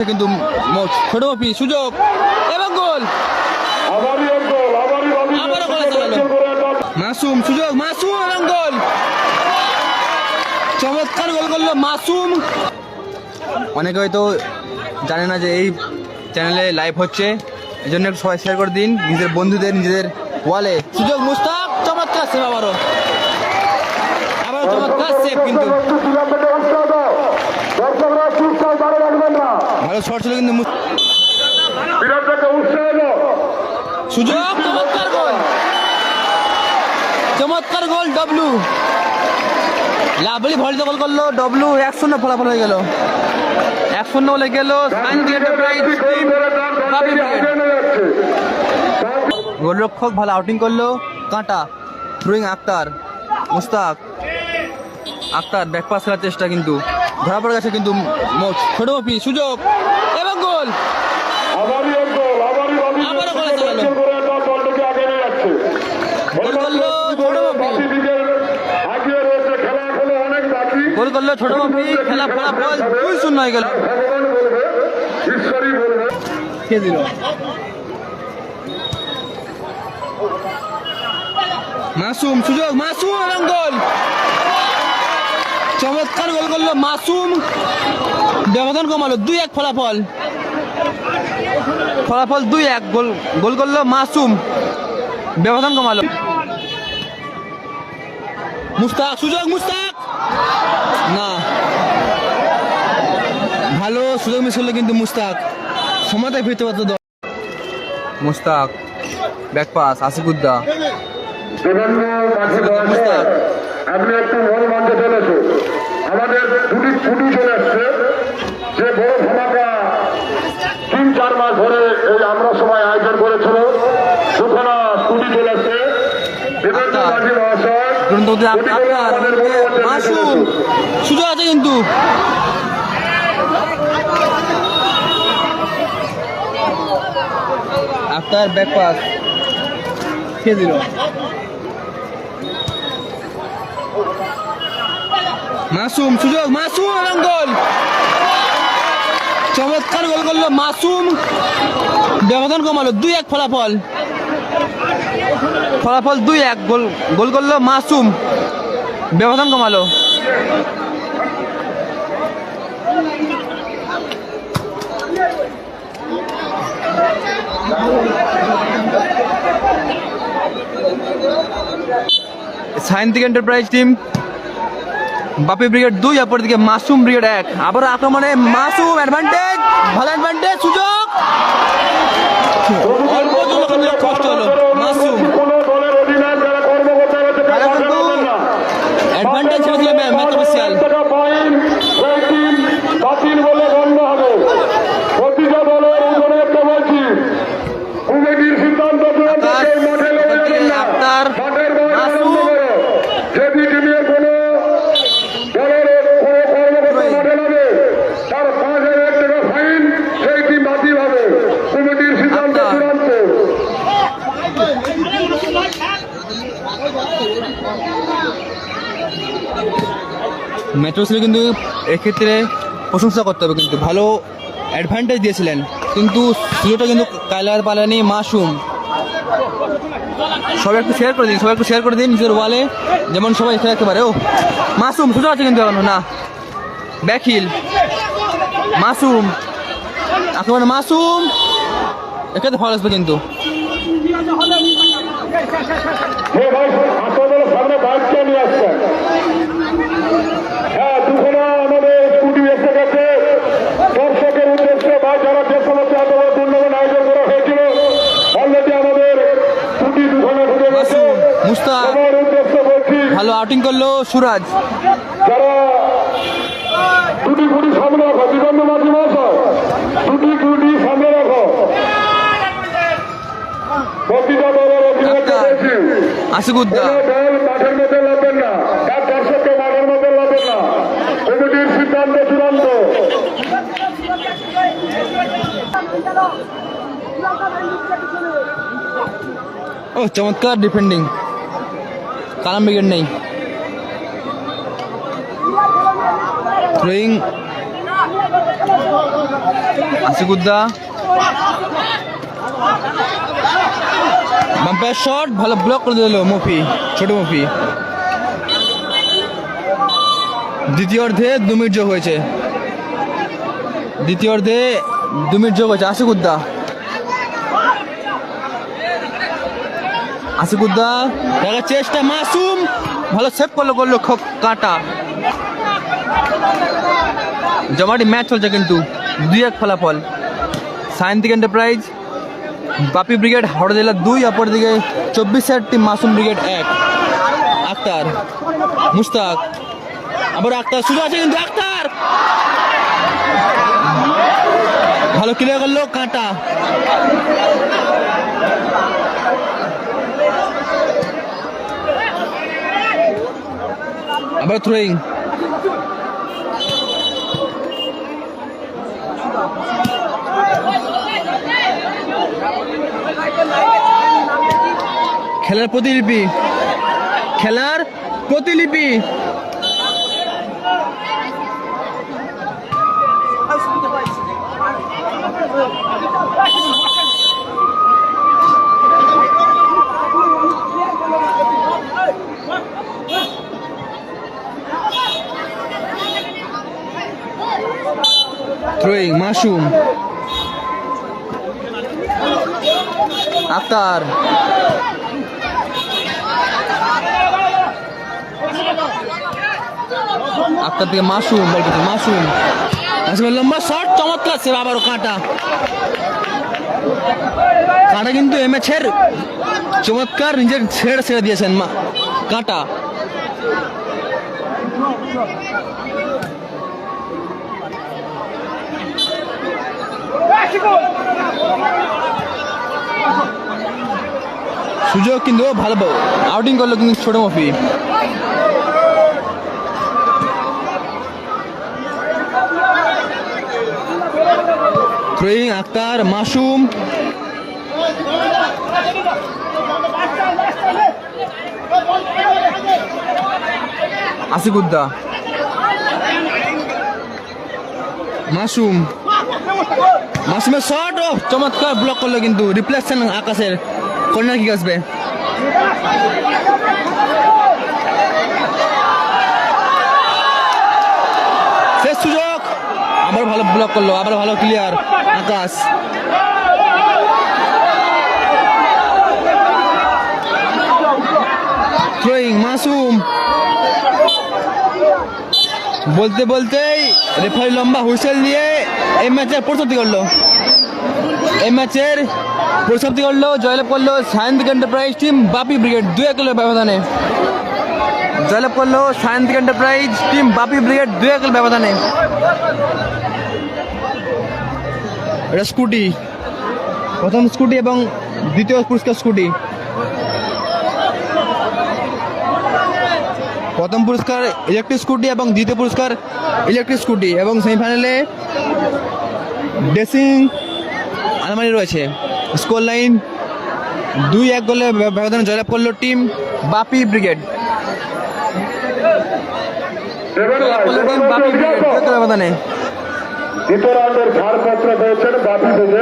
কিন্তু ছোট সুযোগ। এবং গোল। আবারও মাসুম সুযোগ মাসুম এবং গোল। চমৎকার গোল করল মাসুম। অনেকে হয়তো জানে না যে এই চ্যানেলে লাইভ হচ্ছে। এই জন্য একটু সবাই শেয়ার করে দিন নিজের বন্ধুদের নিজেদের ওয়ালে সুযোগ মুস্তাক চমৎকার সেভ আবারও। আবারও চমৎকার সেভ কিন্তু একটু দিলাম থেকে উৎসাহ দাও দর্শকরা চুপচাপ দাঁড়িয়ে রাখবেন না ভালো শট ছিল কিন্তু মুস- বিরাটকে উৎসাহ দাও সুযোগ চমৎকার গোল। চমৎকার গোল ডব্লু লাভলি ভলিতে গোল করল ডব্লু এক শূন্য ফলাফল হয়ে গেল। এক শূন্য বলে গেল। গোলরক্ষক ভালো আউটিং করল কাঁটা থ্রোয়িং আক্তার মুস্তাক। আক্তার ব্যাকপাস খেলার চেষ্টা কিন্তু ধরা পড়ে গেছে কিন্তু ম- ছোট মপি সুযোগ এবং গোল আবারই এক গোল আবারই রবি আবারও গোল চলে গেল। করে একটা দলটাকে আগে নিয়ে যাচ্ছে গোল করল ছোট মপি বাকি দিকের আগিয়ে রয়েছে খেলা এখনও অনেক বাকি গোল করল ছোট খেলা ফলাফল দুই শূন্য হয়ে গেল। কে দিল? মাসুম, সুযোগ, মাসুম এবং গোল। চমৎকার গোল করল মাসুম। ব্যবধান কমালো, দুই এক ফলাফল। ফলাফল দুই এক, গোল গোল করল মাসুম। ব্যবধান কমালো। মুস্তাক, সুযোগ, মুস্তাক। না। ভালো সুযোগ মিস করল কিন্তু মুস্তাক। সময়তে ফিরতে পারতো দল। মুস্তাক ব্যাক পাস আসিকুদ্দা মাঠে আপনি একটু মন মানতে চলেছে। আমাদের দুটি ছুটি চলে আসছে। যে বড় ধামাকা তিন চার মাস ধরে এই আমরা সময় আয়োজন করেছিল দুখানা ছুটি চলে আসছে। মাঝি মহাশয় আমাদের সুযোগ আছে কিন্তু। আফটার ব্যাক মাসুম, সুযোগ, মাসুম এবং গোল। চমৎকার গোল করল মাসুম। ব্যবধান কমালো, দুই এক ফলাফল। ফলাফল দুই এক, গোল গোল করল মাসুম। ব্যবধান কমালো। Sayantik enterprise team, Bapi brigade দুই, অপরদিকে মাসুম ব্রিগেড এক। আবার আক্রমণে মাসুম অ্যাডভান্টেজ ভালো অ্যাডভান্টেজ সুযোগ অল্প জন্য করলে কষ্ট হলো মাসুম কোনো দলের অধিনায়ক যারা কর্মকর্তা রয়েছে তারা ভালো কিন্তু করবেন না। অ্যাডভান্টেজ ছিল ম্যাচ অফিসিয়াল টাকা ফাইন রেটিং বাতিল বলে গণ্য হবে প্রতিটা দলের উপরে বলছি কমিটির সিদ্ধান্ত চূড়ান্ত আকাশ, কেউ মাঠে নেমে যাবেন না। আক্তার, মাঠের বাইরে মাসুম। আনন্দ করো। যদি টিমের কোনো দলের কোনো কর্মকর্তা মাঠে নামে তার পাঁচ হাজার টাকা ফাইন সেই টিম বাতিল হবে কমিটির সিদ্ধান্ত আক্তার। চূড়ান্ত মেট্রো ছিল কিন্তু এক্ষেত্রে প্রশংসা করতে হবে কিন্তু ভালো অ্যাডভান্টেজ দিয়েছিলেন। কিন্তু সুযোগটা কিন্তু কাইলার পালানি মাসুম। সবাই একটু শেয়ার করে দিন, সবাই একটু শেয়ার করে দিন নিজের ওয়ালে যেমন সবাই খেলে রাখতে পারে। ও, মাসুম সুযোগ আছে কিন্তু এখনও, না। ব্যাকিল মাসুম। একেবারে মাসুম। এক্ষেত্রে ফল আসবে কিন্তু। ভালো আউটিং করল সুরাজ। যারা দুটি গুটি সামনে রাখো দিগন্ত মাঝি মহাশয় দুটি গুটি সামনে রাখো। প্রতিটা দলের অধিনায়ক আক্তার। রয়েছে আসিকুদ্দা কোনো দল মাঠের মধ্যে লাভবেন না। তার দর্শককে মাঠের মধ্যে লাভবেন না। কমিটির সিদ্ধান্ত চূড়ান্ত। ও চমৎকার ডিফেন্ডিং কালাম ব্রিগেড নেই। থ্রোয়িং আসিকুদ্দা বাম্পায়ার শট, ভালো ব্লক করে দিল মফি, ছোট মফি। দ্বিতীয় অর্ধে দু মিনিট যোগ হয়েছে। দ্বিতীয় অর্ধে দু মিনিট যোগ হয়েছে আশিকুদ্দা। আশিকুদ্দা দেখা চেষ্টা মাসুম, ভালো সেভ করল করল খুব কাটা। জমাটি ম্যাচ চলছে কিন্তু, দুই এক ফলাফল। সায়েন্তিক এন্টারপ্রাইজ বাপি ব্রিগেড হাওড়া জেলা দুই, অপর দিকে চব্বিশের টিম মাসুম ব্রিগেড এক। আক্তার মুস্তাক আবার আক্তার শুরু আছে কিন্তু আক্তার। ভালো ক্লিয়ার করল কাঁটা। আবার থ্রোয়িং খেলার প্রতিলিপি। খেলার প্রতিলিপি। মাসুম আক্তার। আক্তার থেকে মাসুম, বল করছে মাসুম। লম্বা শট চমৎকার সে আবারও কাঁটা। কাঁটা কিন্তু এম ছেড় চমৎকার, নিজের ছেড়ে ছেড়ে দিয়েছেন মা কাঁটা। সুযোগ কিন্তু ভালো আউটিং করল কিন্তু ছোট মফি। থ্রোয়িং আক্তার মাসুম। আসিকুদ্দা মাসুম। মাসুমের শট ও চমৎকার ব্লক করল কিন্তু রিপ্লেকশন আকাশের কর্নার কি আসবে শেষ সুযোগ! আবার ভালো ব্লক করল আবার ভালো ক্লিয়ার আকাশ। থ্রোয়িং মাসুম। বলতে বলতেই রেফারি লম্বা হুইসেল দিয়ে এই ম্যাচের প্রস্তুতি করল। এই ম্যাচের প্রস্তুতি করল, জয়লাভ করল Sayantik enterprise team Bapi brigade দুই এক ব্যবধানে। জয়লাভ করল Sayantik enterprise team Bapi brigade দুই এক ব্যবধানে। এটা স্কুটি। প্রথম স্কুটি এবং দ্বিতীয় পুরস্কার স্কুটি। প্রথম পুরস্কার ইলেকট্রিক স্কুটি এবং দ্বিতীয় পুরস্কার ইলেকট্রিক স্কুটি এবং সেমিফাইনালে ড্রেসিং আলমারি রয়েছে। স্কোর লাইন দুই এক গোলে ব্য- ব্যবধানে জয়লাভ করল টিম বাপি ব্রিগেড ব্রিগেড ব্যবধানে বাপি থেকে